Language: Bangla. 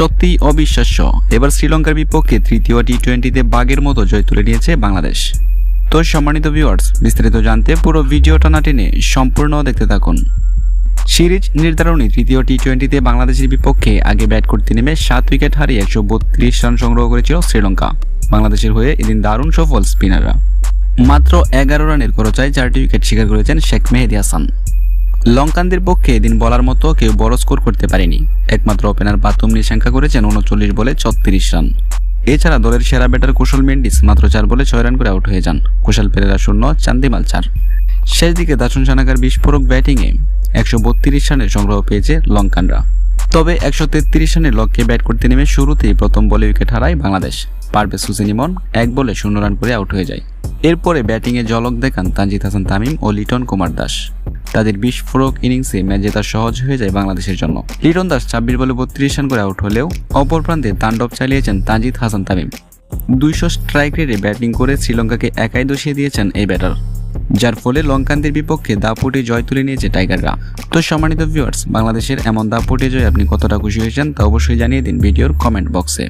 সত্যিই অবিশ্বাস্য। এবার শ্রীলঙ্কার বিপক্ষে তৃতীয় টি টোয়েন্টিতে বাগের মতো জয় তুলে নিয়েছে বাংলাদেশ। তো সম্মানিত ভিউয়ার্স বিস্তারিত জানতে পুরো ভিডিওটা না টেনে সম্পূর্ণ দেখতে থাকুন। সিরিজ নির্ধারণী তৃতীয় টি টোয়েন্টিতে বাংলাদেশের বিপক্ষে আগে ব্যাট করতে নেমে সাত উইকেট হারিয়ে একশো বত্রিশ রান সংগ্রহ করেছিল শ্রীলঙ্কা। বাংলাদেশের হয়ে এদিন দারুণ সফল স্পিনাররা। মাত্র এগারো রানের খরচায় চারটি উইকেট শিকার করেছেন শেখ মেহেদি হাসান। লঙ্কানদের পক্ষে এদিন বলার মতো কেউ বড় স্কোর করতে পারেনি। একমাত্র ওপেনার বাতুম নিশাঙ্কা করেছেন উনচল্লিশ বলে ছত্রিশ রান। এছাড়া দলের সেরা ব্যাটার কুশল মেন্ডিস মাত্র চার বলে ছয় রান করে আউট হয়ে যান। কুশাল পেরেরা শূন্য চান্দিমাল চার শেষ দিকে দাসুন সানাকার বিস্ফোরক ব্যাটিংয়ে একশো বত্রিশ রানের সংগ্রহ পেয়েছে লঙ্কানরা। তবে একশো তেত্রিশ রানের লক্ষ্যে ব্যাট করতে নেমে শুরুতেই প্রথম বলে উইকেট হারায় বাংলাদেশ। পারভেজ হুসেন ইমন এক বলে শূন্য রান করে আউট হয়ে যায়। এরপরে ব্যাটিংয়ে ঝলক দেখান তানজিদ হাসান তামিম ও লিটন কুমার দাস। তাদের বিস্ফোরক ইনিংসে ম্যাচ জেতা সহজ হয়ে যায় বাংলাদেশের জন্য। লিটন দাস ছাব্বিশ বলে বত্রিশ রান করে আউট হলেও অপর প্রান্তে তাণ্ডব চালিয়েছেন তাজিদ হাসান তামিম। দুইশো স্ট্রাইক রেটে ব্যাটিং করে শ্রীলঙ্কাকে একাই দোষিয়ে দিয়েছেন এই ব্যাটার, যার ফলে লঙ্কানদের বিপক্ষে দাপুটে জয় তুলে নিয়েছে টাইগাররা। তো সম্মানিত ভিউয়ার্স বাংলাদেশের এমন দাপুটে জয় আপনি কতটা খুশি হয়েছেন তা অবশ্যই জানিয়ে দিন ভিডিওর কমেন্ট বক্সে